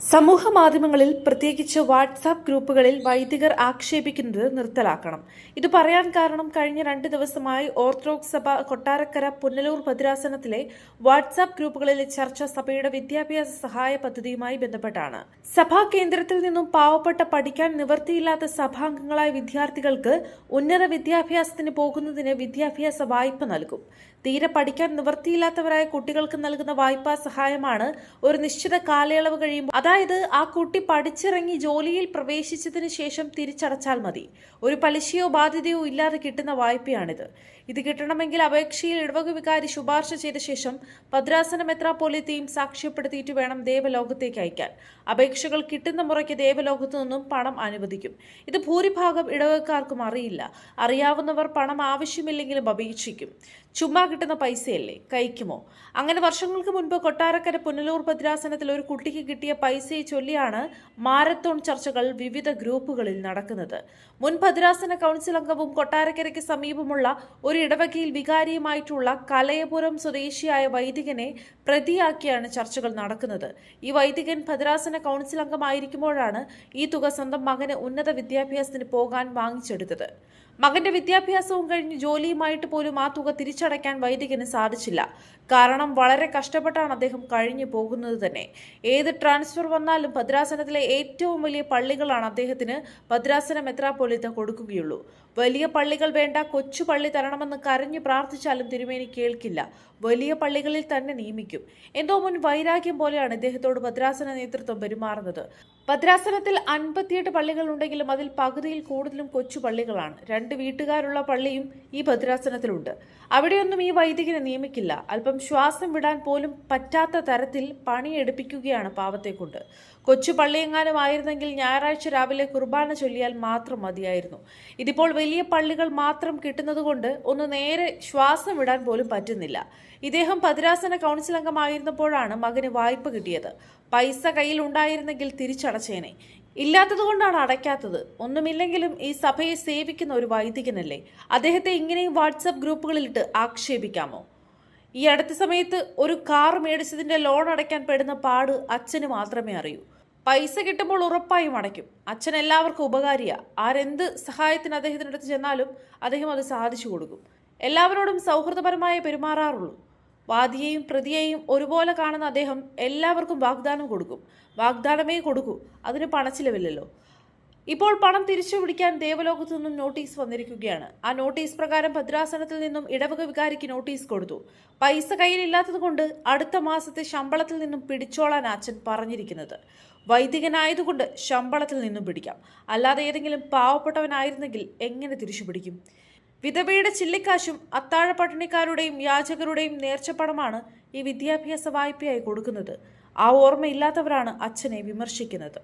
സമൂഹ മാധ്യമങ്ങളിൽ പ്രത്യേകിച്ച് വാട്സാപ്പ് ഗ്രൂപ്പുകളിൽ വൈദികർ ആക്ഷേപിക്കുന്നത് നിർത്തലാക്കണം. ഇത് പറയാൻ കാരണം കഴിഞ്ഞ രണ്ട് ദിവസമായി ഓർത്തഡോക്സ് സഭ കൊട്ടാരക്കര പുനലൂർ ഭദ്രാസനത്തിലെ വാട്സാപ്പ് ഗ്രൂപ്പുകളിലെ ചർച്ച സഭയുടെ വിദ്യാഭ്യാസ സഹായ പദ്ധതിയുമായി ബന്ധപ്പെട്ടാണ്. സഭാ കേന്ദ്രത്തിൽ നിന്നും പാവപ്പെട്ട പഠിക്കാൻ നിവൃത്തിയില്ലാത്ത സഭാംഗങ്ങളായ വിദ്യാർത്ഥികൾക്ക് ഉന്നത വിദ്യാഭ്യാസത്തിന് പോകുന്നതിന് വിദ്യാഭ്യാസ വായ്പ നൽകും. തീരെ പഠിക്കാൻ നിവൃത്തിയില്ലാത്തവരായ കുട്ടികൾക്ക് നൽകുന്ന വായ്പാ സഹായമാണ് ഒരു നിശ്ചിത കാലയളവ് കഴിയുമ്പോൾ അതായത് ആ കുട്ടി പഠിച്ചിറങ്ങി ജോലിയിൽ പ്രവേശിച്ചതിന് ശേഷം തിരിച്ചടച്ചാൽ മതി. ഒരു പലിശയോ ബാധ്യതയോ ഇല്ലാതെ കിട്ടുന്ന വായ്പയാണിത്. ഇത് കിട്ടണമെങ്കിൽ അപേക്ഷയിൽ ഇടവക വികാരി ശുപാർശ ചെയ്ത ശേഷം ഭദ്രാസന മെത്രാപോലിത്തെയും സാക്ഷ്യപ്പെടുത്തിയിട്ട് വേണം ദേവലോകത്തേക്ക് അയക്കാൻ. അപേക്ഷകൾ കിട്ടുന്ന മുറയ്ക്ക് ദേവലോകത്തു നിന്നും പണം അനുവദിക്കും. ഇത് ഭൂരിഭാഗം ഇടവകക്കാർക്കും അറിയില്ല. അറിയാവുന്നവർ പണം ആവശ്യമില്ലെങ്കിലും അപേക്ഷിക്കും. ചുമ്മാ കിട്ടുന്ന പൈസയല്ലേ? കഴിക്കുമോ അങ്ങനെ വർഷങ്ങൾക്ക് മുൻപ് കൊട്ടാരക്കര പുനലൂർ ഭദ്രാസനത്തിൽ ഒരു കുട്ടിക്ക് കിട്ടിയ പൈസയെ ചൊല്ലിയാണ് മാരത്തോൺ ചർച്ചകൾ വിവിധ ഗ്രൂപ്പുകളിൽ നടക്കുന്നത്. മുൻ ഭദ്രാസന കൗൺസിൽ അംഗവും കൊട്ടാരക്കരയ്ക്ക് സമീപമുള്ള ഒരു ഇടവകയിൽ വികാരിയുമായിട്ടുള്ള കലയപുരം സ്വദേശിയായ വൈദികനെ പ്രതിയാക്കിയാണ് ചർച്ചകൾ നടക്കുന്നത്. ഈ വൈദികൻ ഭദ്രാസന കൗൺസിൽ അംഗമായിരിക്കുമ്പോഴാണ് ഈ തുക സ്വന്തം മകന് ഉന്നത വിദ്യാഭ്യാസത്തിന് പോകാൻ വാങ്ങിച്ചെടുത്തത്. മകന്റെ വിദ്യാഭ്യാസവും കഴിഞ്ഞ് ജോലിയുമായിട്ട് പോലും ആ തുക തിരിച്ചടയ്ക്കാൻ വൈദികന് സാധിച്ചില്ല. കാരണം വളരെ കഷ്ടപ്പെട്ടാണ് അദ്ദേഹം കഴിഞ്ഞു പോകുന്നത് തന്നെ. ഏത് ട്രാൻസ്ഫർ വന്നാലും ഭദ്രാസനത്തിലെ ഏറ്റവും വലിയ പള്ളികളാണ് അദ്ദേഹത്തിന് ഭദ്രാസന മെത്രാപ്പൊലിത്ത കൊടുക്കുകയുള്ളൂ. വലിയ പള്ളികൾ വേണ്ട കൊച്ചു പള്ളി തരണമെന്ന് കരഞ്ഞു പ്രാർത്ഥിച്ചാലും തിരുമേനി കേൾക്കില്ല. വലിയ പള്ളികളിൽ തന്നെ നിയമിക്കും. എന്തോ മുൻ വൈരാഗ്യം പോലെയാണ് ഇദ്ദേഹത്തോട് ഭദ്രാസന നേതൃത്വം പെരുമാറുന്നത്. ഭദ്രാസനത്തിൽ അൻപത്തിയെട്ട് പള്ളികൾ ഉണ്ടെങ്കിലും അതിൽ പകുതിയിൽ കൂടുതലും കൊച്ചു പള്ളികളാണ്. രണ്ട് വീട്ടുകാരുള്ള പള്ളിയും ഈ ഭദ്രാസനത്തിലുണ്ട്. അവിടെയൊന്നും ഈ വൈദികനെ നിയമിക്കില്ല. അല്പം ശ്വാസം വിടാൻ പോലും പറ്റാത്ത തരത്തിൽ പണിയെടുപ്പിക്കുകയാണ് പാവത്തെക്കൊണ്ട്. കൊച്ചു പള്ളിയെങ്ങാനും ആയിരുന്നെങ്കിൽ ഞായറാഴ്ച രാവിലെ കുർബാന ചൊല്ലിയാൽ മാത്രം മതിയായിരുന്നു. ഇതിപ്പോൾ വലിയ പള്ളികൾ മാത്രം കിട്ടുന്നതുകൊണ്ട് ഒന്ന് നേരെ ശ്വാസം വിടാൻ പോലും പറ്റുന്നില്ല. ഇദ്ദേഹം ഭദ്രാസന കൗൺസിൽ അംഗമായിരുന്നപ്പോഴാണ് മകന് വായ്പ കിട്ടിയത്. പൈസ കയ്യിൽ ഉണ്ടായിരുന്നെങ്കിൽ തിരിച്ചടച്ചേനെ. ഇല്ലാത്തതുകൊണ്ടാണ് അടയ്ക്കാത്തത്. ഒന്നുമില്ലെങ്കിലും ഈ സഭയെ സേവിക്കുന്ന ഒരു വൈദികനല്ലേ? അദ്ദേഹത്തെ ഇങ്ങനെയും വാട്സപ്പ് ഗ്രൂപ്പുകളിലിട്ട് ആക്ഷേപിക്കാമോ? ഈ അടുത്ത സമയത്ത് ഒരു കാർ മേടിച്ചതിന്റെ ലോൺ അടയ്ക്കാൻ പെടുന്ന പാട് അച്ഛന് മാത്രമേ അറിയൂ. പൈസ കിട്ടുമ്പോൾ ഉറപ്പായും അടയ്ക്കും. അച്ഛൻ എല്ലാവർക്കും ഉപകാരിയാ. ആരെന്ത് സഹായത്തിന് അദ്ദേഹത്തിനടുത്ത് ചെന്നാലും അദ്ദേഹം അത് സാധിച്ചു കൊടുക്കും. എല്ലാവരോടും സൗഹൃദപരമായി പെരുമാറാറുള്ളൂ. വാദിയെയും പ്രതിയെയും ഒരുപോലെ കാണുന്ന അദ്ദേഹം എല്ലാവർക്കും വാഗ്ദാനം കൊടുക്കും. വാഗ്ദാനമേ കൊടുക്കൂ. അതിന് പണച്ചിലവില്ലല്ലോ. ഇപ്പോൾ പണം തിരിച്ചു പിടിക്കാൻ ദേവലോകത്തു നിന്നും നോട്ടീസ് വന്നിരിക്കുകയാണ്. ആ നോട്ടീസ് പ്രകാരം ഭദ്രാസനത്തിൽ നിന്നും ഇടവക വികാരിക്ക് നോട്ടീസ് കൊടുത്തു. പൈസ കയ്യിലില്ലാത്തതുകൊണ്ട് അടുത്ത മാസത്തെ ശമ്പളത്തിൽ നിന്നും പിടിച്ചോളാൻ അച്ഛൻ പറഞ്ഞിരിക്കുന്നത്. വൈദികനായതുകൊണ്ട് ശമ്പളത്തിൽ നിന്നും പിടിക്കാം. അല്ലാതെ ഏതെങ്കിലും പാവപ്പെട്ടവനായിരുന്നെങ്കിൽ എങ്ങനെ തിരിച്ചു പിടിക്കും? വിധവയുടെ ചില്ലിക്കാശും അത്താഴ പട്ടിണിക്കാരുടെയും യാചകരുടെയും നേർച്ചപ്പണമാണ് ഈ വിദ്യാഭ്യാസ വായ്പയായി കൊടുക്കുന്നത്. ആ ഓർമ്മയില്ലാത്തവരാണ് അച്ഛനെ വിമർശിക്കുന്നത്.